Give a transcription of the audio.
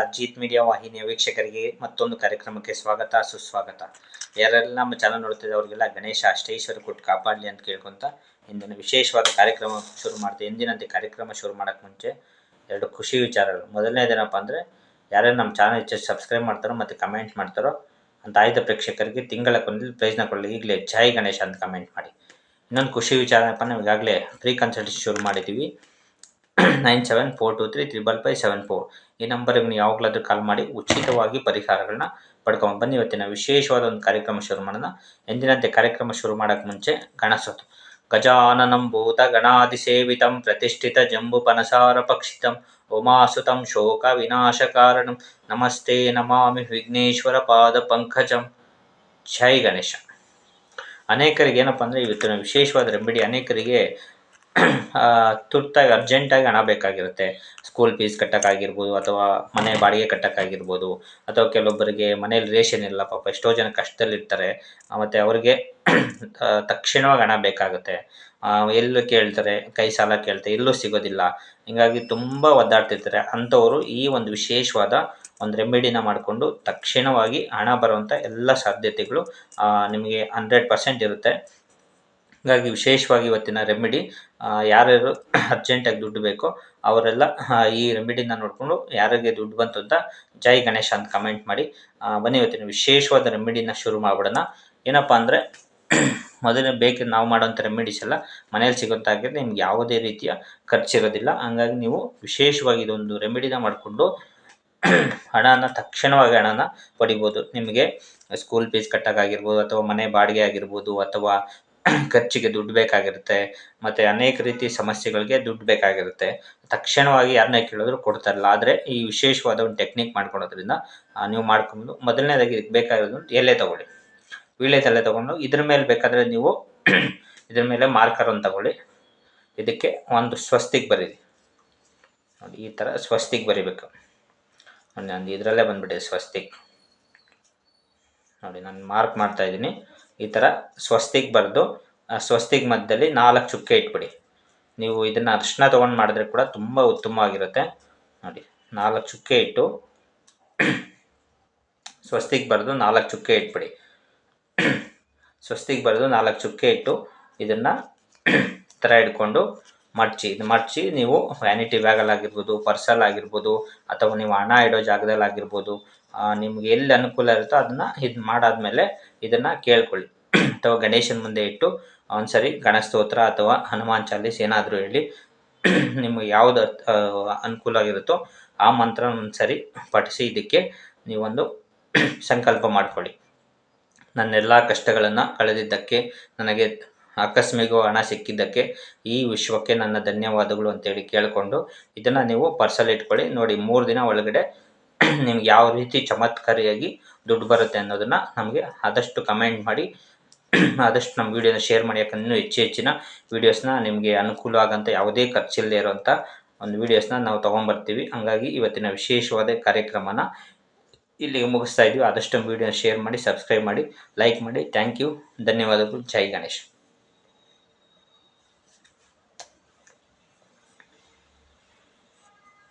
Ajit media ವಾಹಿನಿಯ ವೀಕ್ಷಕರಿಗೆ ಮತ್ತೊಂದು ಕಾರ್ಯಕ್ರಮಕ್ಕೆ ಸ್ವಾಗತ, ಸುಸ್ವಾಗತ. ಯಾರೆಲ್ಲ ನಮ್ಮ ಚಾನಲ್ ನೋಡ್ತಿದ್ದೆ ಅವರಿಗೆಲ್ಲ ಗಣೇಶ ಅಷ್ಟೇಶ್ವರ ಕೊಟ್ಟು ಕಾಪಾಡಲಿ ಅಂತ ಕೇಳ್ಕೊಂತ ಇಂದಿನ ವಿಶೇಷವಾದ ಕಾರ್ಯಕ್ರಮ ಶುರು ಮಾಡ್ತೀವಿ ಎಂದಿನಂತೆ ಕಾರ್ಯಕ್ರಮ ಶುರು ಮಾಡೋಕ್ಕೆ ಮುಂಚೆ ಎರಡು ಖುಷಿ ವಿಚಾರಗಳು. ಮೊದಲನೇದೇನಪ್ಪ ಅಂದರೆ ಯಾರ್ಯಾರು ನಮ್ಮ ಚಾನಲ್ ಹೆಚ್ಚು ಸಬ್ಸ್ಕ್ರೈಬ್ ಮಾಡ್ತಾರೋ ಮತ್ತು ಕಮೆಂಟ್ ಮಾಡ್ತಾರೋ ಅಂತ ಆಯ್ದ ಪ್ರೇಕ್ಷಕರಿಗೆ ತಿಂಗಳ ಕೊನೆಯಲ್ಲಿ ಪ್ರಯೋಜನ ಕೊಡಲಿ. ಈಗಲೇ ಜೈ ಗಣೇಶ ಅಂತ ಕಮೆಂಟ್ ಮಾಡಿ. ಇನ್ನೊಂದು ಖುಷಿ ವಿಚಾರ ಏನಪ್ಪ ನಾವು ಈಗಾಗಲೇ ಫ್ರೀ ಕನ್ಸಲ್ಟೇಷನ್ ಶುರು ಮಾಡಿದ್ದೀವಿ nine seven four two three triple five seven four. ಈ ನಂಬರ್ಗೆ ಯಾವಾಗಲಾದ್ರೂ ಕಾಲ್ ಮಾಡಿ ಉಚಿತವಾಗಿ ಪರಿಹಾರಗಳನ್ನ ಪಡ್ಕೊಂಡು ಬನ್ನಿ. ಇವತ್ತಿನ ವಿಶೇಷವಾದ ಒಂದು ಕಾರ್ಯಕ್ರಮ ಶುರು ಮಾಡೋಣ. ಎಂದಿನಂತೆ ಕಾರ್ಯಕ್ರಮ ಶುರು ಮಾಡೋಕೆ ಮುಂಚೆ ಗಣಸೋತು ಗಜಾನನಂ ಭೂತ ಗಣಾದಿಸೇವಿತಂ ಪ್ರತಿಷ್ಠಿತ ಜಂಬು ಪನಸಾರ ಪಕ್ಷಿತಂ ಉಮಾಸುತಂ ಶೋಕ ವಿನಾಶಕಾರಣಂ. ನಮಸ್ತೆ ನಮಾಮಿ ವಿಘ್ನೇಶ್ವರ ಪಾದ ಪಂಕಜಂ. ಜೈ ಗಣೇಶ. ಅನೇಕರಿಗೆ ಏನಪ್ಪ ಅಂದರೆ ಇವತ್ತಿನ ವಿಶೇಷವಾದ ರೆಮಿಡಿ ಅನೇಕರಿಗೆ ತುರ್ತಾಗಿ ಅರ್ಜೆಂಟಾಗಿ ಹಣ ಬೇಕಾಗಿರುತ್ತೆ. ಸ್ಕೂಲ್ ಫೀಸ್ ಕಟ್ಟೋಕ್ಕಾಗಿರ್ಬೋದು ಅಥವಾ ಮನೆ ಬಾಡಿಗೆ ಕಟ್ಟೋಕ್ಕಾಗಿರ್ಬೋದು. ಅಥವಾ ಕೆಲವೊಬ್ಬರಿಗೆ ಮನೇಲಿ ರೇಷನ್ ಇಲ್ಲ, ಪಾಪ ಎಷ್ಟೋ ಜನ ಕಷ್ಟದಲ್ಲಿರ್ತಾರೆ. ಮತ್ತು ಅವರಿಗೆ ತಕ್ಷಣವಾಗಿ ಹಣ ಬೇಕಾಗುತ್ತೆ. ಎಲ್ಲೂ ಕೇಳ್ತಾರೆ, ಕೈ ಸಾಲ ಕೇಳ್ತಾರೆ, ಎಲ್ಲೂ ಸಿಗೋದಿಲ್ಲ. ಹೀಗಾಗಿ ತುಂಬ ಒದ್ದಾಡ್ತಿರ್ತಾರೆ. ಅಂಥವರು ಈ ಒಂದು ವಿಶೇಷವಾದ ಒಂದು ರೆಮಿಡಿನ ಮಾಡಿಕೊಂಡು ತಕ್ಷಣವಾಗಿ ಹಣ ಬರುವಂಥ ಎಲ್ಲ ಸಾಧ್ಯತೆಗಳು ನಿಮಗೆ ಹಂಡ್ರೆಡ್ ಪರ್ಸೆಂಟ್ ಇರುತ್ತೆ. ಹಾಗಾಗಿ ವಿಶೇಷವಾಗಿ ಇವತ್ತಿನ ರೆಮಿಡಿ ಯಾರ್ಯಾರು ಅರ್ಜೆಂಟಾಗಿ ದುಡ್ಡು ಬೇಕೋ ಅವರೆಲ್ಲ ಈ ರೆಮಿಡಿನ ನೋಡಿಕೊಂಡು ಯಾರಿಗೆ ದುಡ್ಡು ಬಂತು ಅಂತ ಜೈ ಗಣೇಶ ಅಂತ ಕಮೆಂಟ್ ಮಾಡಿ ಬನ್ನಿ ಇವತ್ತಿನ ವಿಶೇಷವಾದ ರೆಮಿಡಿನ ಶುರು ಮಾಡಿಬಿಡೋಣ. ಏನಪ್ಪ ಅಂದರೆ ಮೊದಲೇ ಬೇಕು ನಾವು ಮಾಡೋಂಥ ರೆಮಿಡೀಸ್ ಎಲ್ಲ ಮನೇಲಿ ಸಿಗೋಂತಾಗಿದ್ರೆ ನಿಮ್ಗೆ ಯಾವುದೇ ರೀತಿಯ ಖರ್ಚಿರೋದಿಲ್ಲ ಹಂಗಾಗಿ ನೀವು ವಿಶೇಷವಾಗಿ ಇದೊಂದು ರೆಮಿಡಿನ ಮಾಡಿಕೊಂಡು ಹಣನ ತಕ್ಷಣವಾಗಿ ಹಣನ ಪಡಿಬೋದು. ನಿಮಗೆ ಸ್ಕೂಲ್ ಫೀಸ್ ಕಟ್ಟೋಕ್ಕಾಗಿರ್ಬೋದು ಅಥವಾ ಮನೆ ಬಾಡಿಗೆ ಆಗಿರ್ಬೋದು ಅಥವಾ ಖರ್ಚಿಗೆ ದುಡ್ಡು ಬೇಕಾಗಿರುತ್ತೆ, ಮತ್ತು ಅನೇಕ ರೀತಿ ಸಮಸ್ಯೆಗಳಿಗೆ ದುಡ್ಡು ಬೇಕಾಗಿರುತ್ತೆ. ತಕ್ಷಣವಾಗಿ ಯಾರನ್ನೇ ಕೇಳಿದ್ರು ಕೊಡ್ತಾರಲ್ಲ. ಆದರೆ ಈ ವಿಶೇಷವಾದ ಒಂದು ಟೆಕ್ನಿಕ್ ಮಾಡ್ಕೊಳೋದ್ರಿಂದ ನೀವು ಮಾಡ್ಕೊಂಡು ಮೊದಲನೇದಾಗಿ ಇದಕ್ಕೆ ಬೇಕಾಗಿರೋದು ಎಲೆ ತೊಗೊಳ್ಳಿ. ತಲೆ ತಗೊಂಡು ಇದ್ರ ಮೇಲೆ ಬೇಕಾದರೆ ನೀವು ಇದ್ರ ಮೇಲೆ ಮಾರ್ಕರ್ ಅನ್ನು ತಗೊಳ್ಳಿ. ಇದಕ್ಕೆ ಒಂದು ಸ್ವಸ್ತಿಗೆ ಬರೀರಿ. ನೋಡಿ, ಈ ಥರ ಸ್ವಸ್ತಿಗೆ ಬರಿಬೇಕು. ನಾನು ಇದರಲ್ಲೇ ಬಂದುಬಿಟ್ಟಿದೆ ಸ್ವಸ್ತಿಕ್. ನೋಡಿ, ನಾನು ಮಾರ್ಕ್ ಮಾಡ್ತಾ ಇದ್ದೀನಿ. ಈ ಥರ ಸ್ವಸ್ತಿಗೆ ಬರೆದು ಸ್ವಸ್ತಿಗೆ ಮಧ್ಯದಲ್ಲಿ ನಾಲ್ಕು ಚುಕ್ಕೆ ಇಟ್ಬಿಡಿ. ನೀವು ಇದನ್ನು ಅರ್ಶಿನ ತೊಗೊಂಡು ಮಾಡಿದ್ರೆ ಕೂಡ ತುಂಬ ಉತ್ತಮವಾಗಿರುತ್ತೆ. ನೋಡಿ, ನಾಲ್ಕು ಚುಕ್ಕೆ ಇಟ್ಟು ಸ್ವಸ್ತಿಗೆ ಬರೆದು ನಾಲ್ಕು ಚುಕ್ಕೆ ಇಟ್ಬಿಡಿ. ಸ್ವಸ್ತಿಗೆ ಬರೆದು ನಾಲ್ಕು ಚುಕ್ಕೆ ಇಟ್ಟು ಇದನ್ನು ಥರ ಇಟ್ಕೊಂಡು ಮಡ್ಚಿ. ಇದು ಮಡ್ಚಿ ನೀವು ವ್ಯಾನಿಟಿ ಬ್ಯಾಗಲ್ಲಾಗಿರ್ಬೋದು ಪರ್ಸಲ್ಲಾಗಿರ್ಬೋದು ಅಥವಾ ನೀವು ಹಣ ಇಡೋ ಜಾಗದಲ್ಲಿ ಆಗಿರ್ಬೋದು ನಿಮ್ಗೆ ಎಲ್ಲಿ ಅನುಕೂಲ ಇರುತ್ತೋ ಅದನ್ನು ಇದು ಮಾಡಾದ್ಮೇಲೆ ಇದನ್ನು ಕೇಳ್ಕೊಳ್ಳಿ. ಅಥವಾ ಗಣೇಶನ ಮುಂದೆ ಇಟ್ಟು ಒಂದ್ಸರಿ ಗಣೇಶ ಸ್ತೋತ್ರ ಅಥವಾ ಹನುಮಾನ್ ಚಾಲೀಸ್ ಏನಾದರೂ ಹೇಳಿ ನಿಮಗೆ ಯಾವುದು ಅನುಕೂಲ ಆಗಿರುತ್ತೋ ಆ ಮಂತ್ರ ಒಂದ್ಸರಿ ಪಠಿಸಿ ಇದಕ್ಕೆ ನೀವೊಂದು ಸಂಕಲ್ಪ ಮಾಡ್ಕೊಳ್ಳಿ. ನನ್ನೆಲ್ಲ ಕಷ್ಟಗಳನ್ನು ಕಳೆದಿದ್ದಕ್ಕೆ, ನನಗೆ ಆಕಸ್ಮಿಕ ಹಣ ಸಿಕ್ಕಿದ್ದಕ್ಕೆ ಈ ವಿಶ್ವಕ್ಕೆ ನನ್ನ ಧನ್ಯವಾದಗಳು ಅಂತೇಳಿ ಕೇಳಿಕೊಂಡು ಇದನ್ನು ನೀವು ಪರ್ಸಲ್ ಇಟ್ಕೊಳ್ಳಿ. ನೋಡಿ, ಮೂರು ದಿನ ಒಳಗಡೆ ನಿಮ್ಗೆ ಯಾವ ರೀತಿ ಚಮತ್ಕಾರಿಯಾಗಿ ದುಡ್ಡು ಬರುತ್ತೆ ಅನ್ನೋದನ್ನು ನಮಗೆ ಆದಷ್ಟು ಕಮೆಂಟ್ ಮಾಡಿ. ಆದಷ್ಟು ನಮ್ಮ ವೀಡಿಯೋನ ಶೇರ್ ಮಾಡಿ, ಯಾಕಂದ್ರೆ ಇನ್ನೂ ಹೆಚ್ಚು ಹೆಚ್ಚಿನ ವೀಡಿಯೋಸ್ನ ನಿಮಗೆ ಅನುಕೂಲ ಆಗೋಂಥ ಯಾವುದೇ ಖರ್ಚಿಲ್ಲದೆ ಇರೋವಂಥ ಒಂದು ವೀಡಿಯೋಸ್ನ ನಾವು ತೊಗೊಂಬರ್ತೀವಿ. ಹಂಗಾಗಿ ಇವತ್ತಿನ ವಿಶೇಷವಾದ ಕಾರ್ಯಕ್ರಮನ ಇಲ್ಲಿಗೆ ಮುಗಿಸ್ತಾ ಇದ್ದೀವಿ ಆದಷ್ಟು ವೀಡಿಯೋನ ಶೇರ್ ಮಾಡಿ ಸಬ್ಸ್ಕ್ರೈಬ್ ಮಾಡಿ ಲೈಕ್ ಮಾಡಿ. ಥ್ಯಾಂಕ್ ಯು ಧನ್ಯವಾದಗಳು. ಜೈ ಗಣೇಶ್.